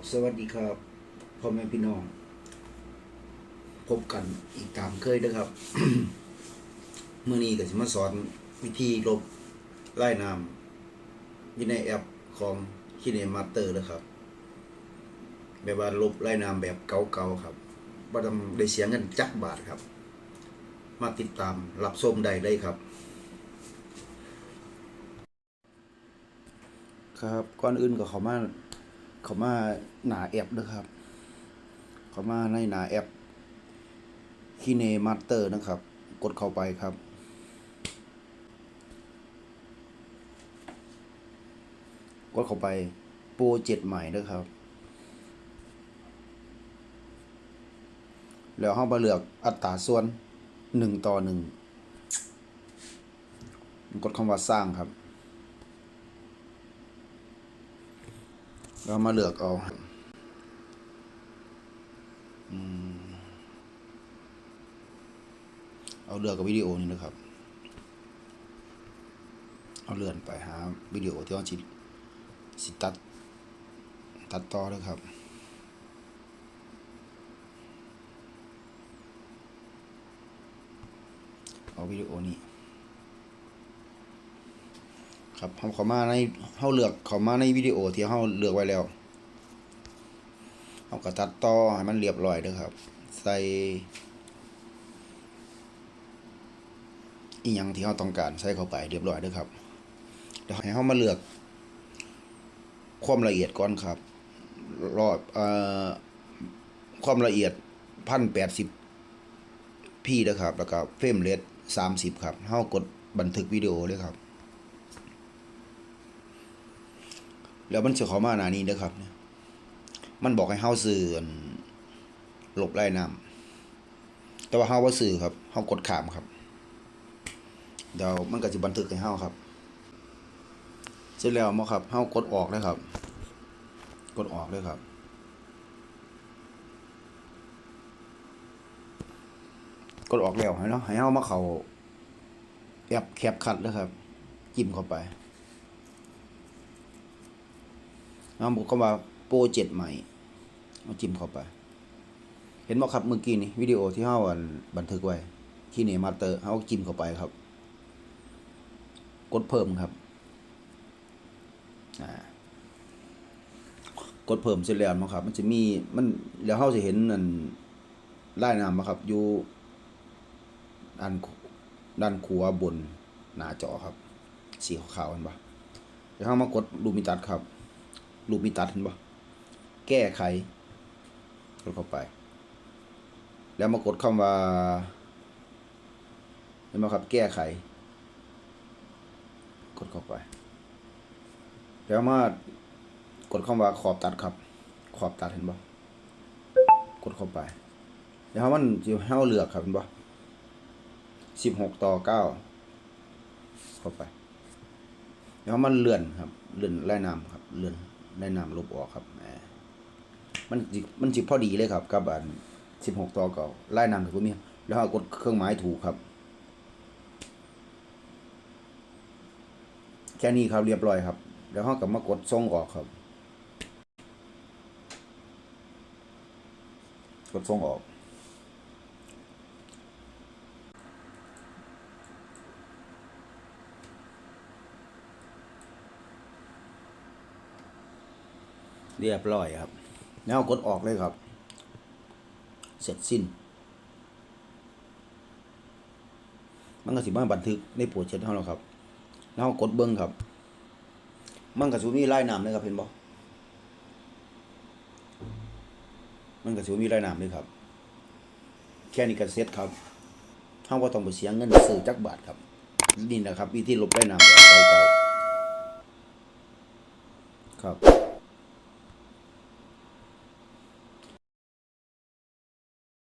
บสวัสดีครับพ่อแม่พี่น้อง พบกันอีกตามเคยนะครับเมื่อนี้ก็จะมาสอนวิธีลบไล่น้ำอยู่ในแอปของคิเนมาเตอร์นะครับ แบบว่าลบไล่น้ำแบบเก่าๆครับบ่ต้องได้เสียเงินจักบาทครับ มาติดตามรับชมได้เลยครับครับก่อนอื่นก็ขามา เขามาหนาแอปด้วยครับ เขามาในหนาแอปคีเนมาสเตอร์นะครับ กดเข้าไปครับ กดเข้าไปโปรเจกต์ใหม่นะครับ แล้วเรามาเลือกอัตราส่วนหนึ่งต่อหนึ่งกดคำว่าสร้างครับ เรามาเลือกเอาเอาเลือกกับวิดีโอนี่นะครับ เอาเลื่อนไปหาวิดีโอที่เราสิสิตัด ตัดต่อนะครับเอาวิดีโอนี้ ครับเขาเขามาในเขาเลือกเขามาในวิดีโอที่เขาเลือกไว้แล้วเขาก็ตัดต่อให้มันเรียบร้อยเด้อครับ ใส่อีหยังที่เขาต้องการใส่เข้าไปเรียบร้อยเด้อครับเดี๋ยวให้เขามาเลือกความละเอียดก่อนครับ รอบเอ่อความละเอียดพันแปดสิบพี่นะครับ แล้วก็เฟรมเรทสามสิบครับเขากดบันทึกวิดีโอเลยครับ แล้วมันจะเข้ามาหน้านี้เด้อครับเนี่ยมันบอกให้เฮาซื้อหลบไล่น้ำแต่ว่าเฮาบ่ซื้อครับเฮากดขามครับเดี๋ยวมันก็จะบันทึกให้เฮาครับ เสร็จแล้วมาครับเฮากดออกเลยครับ กดออกเลยครับ กดออกแล้วให้เนาะให้เฮามาเข้าแอปแคปคัดเลยครับจิ้มเข้าไป นะบอกก็ว่าโปรเจกต์ใหม่มาจิ้มเข้าไป เห็นบ่ครับเมื่อกี้นี่วิดีโอที่เฮาอันบันทึกไว้ ที่เนมาเตอร์เฮาจิ้มเข้าไปครับ กดเพิ่มครับกดเพิ่มเสร็จแล้วมั้งครับ มันจะมีมันแล้วเฮาจะเห็นอันลายน้ำมาครับอยู่ด้านด้านขวาบนหน้าจอครับ สีขาวๆเห็นปะเดี๋ยวเฮามากดลูมิตัสครับ รูปมีตัดเห็นปะแก้ไขกดเข้าไป แล้วมากดคำว่าเห็นไหมครับ แก้ไข กดเข้าไป แล้วมากดคำว่าขอบตัดครับ ขอบตัดเห็นปะกดเข้าไป แล้วมันจะให้เราเลือกครับเห็นปะสิบหกต่อเก้าเข้าไป แล้วมันเลื่อนครับ เลื่อนไล่น้ำครับ เลื่อน ไล่น้ำลบออกครับมันมันจิพอดีเลยครับกับอันสิบหกต่อเก่าไล่น้ำถึงพวกนี้แล้วกดเครื่องหมายถูกครับ แค่นี้ครับเรียบร้อยครับ แล้วห้องกับมากดส่งออกครับ กดส่งออก เรียบร้อยครับ แล้วกดออกเลยครับ เสร็จสิ้น มันก็สิมาบันทึกในโปรเจกต์เฮาแล้วครับ แล้วกดเบิ้งครับ มันก็สิมีลายน้ำเลยครับเห็นบ่มันก็สิมีลายน้ำเลยครับ แค่นี้ก็เสร็จครับเฮาบ่ต้องไปเสียเงินซื้อจักบาทครับ นี่นะครับวิธีลบลายน้ำแบบเก่าๆครับ